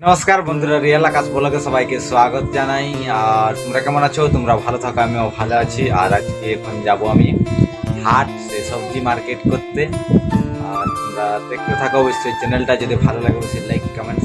নমস্কার বন্ধুরা রিয়েল আকাশ ব্লগে সবাইকে স্বাগত জানাই। আর তোমরা কেমন আছো? তোমরা ভালো থাকো, আমিও ভালো আছি। আর আজকে এখন যাব আমি হাট সে সবজি মার্কেট করতে। আর তোমরা দেখতে থাকো অবশ্যই। চ্যানেলটা যদি ভালো লাগে, অবশ্যই লাইক কমেন্ট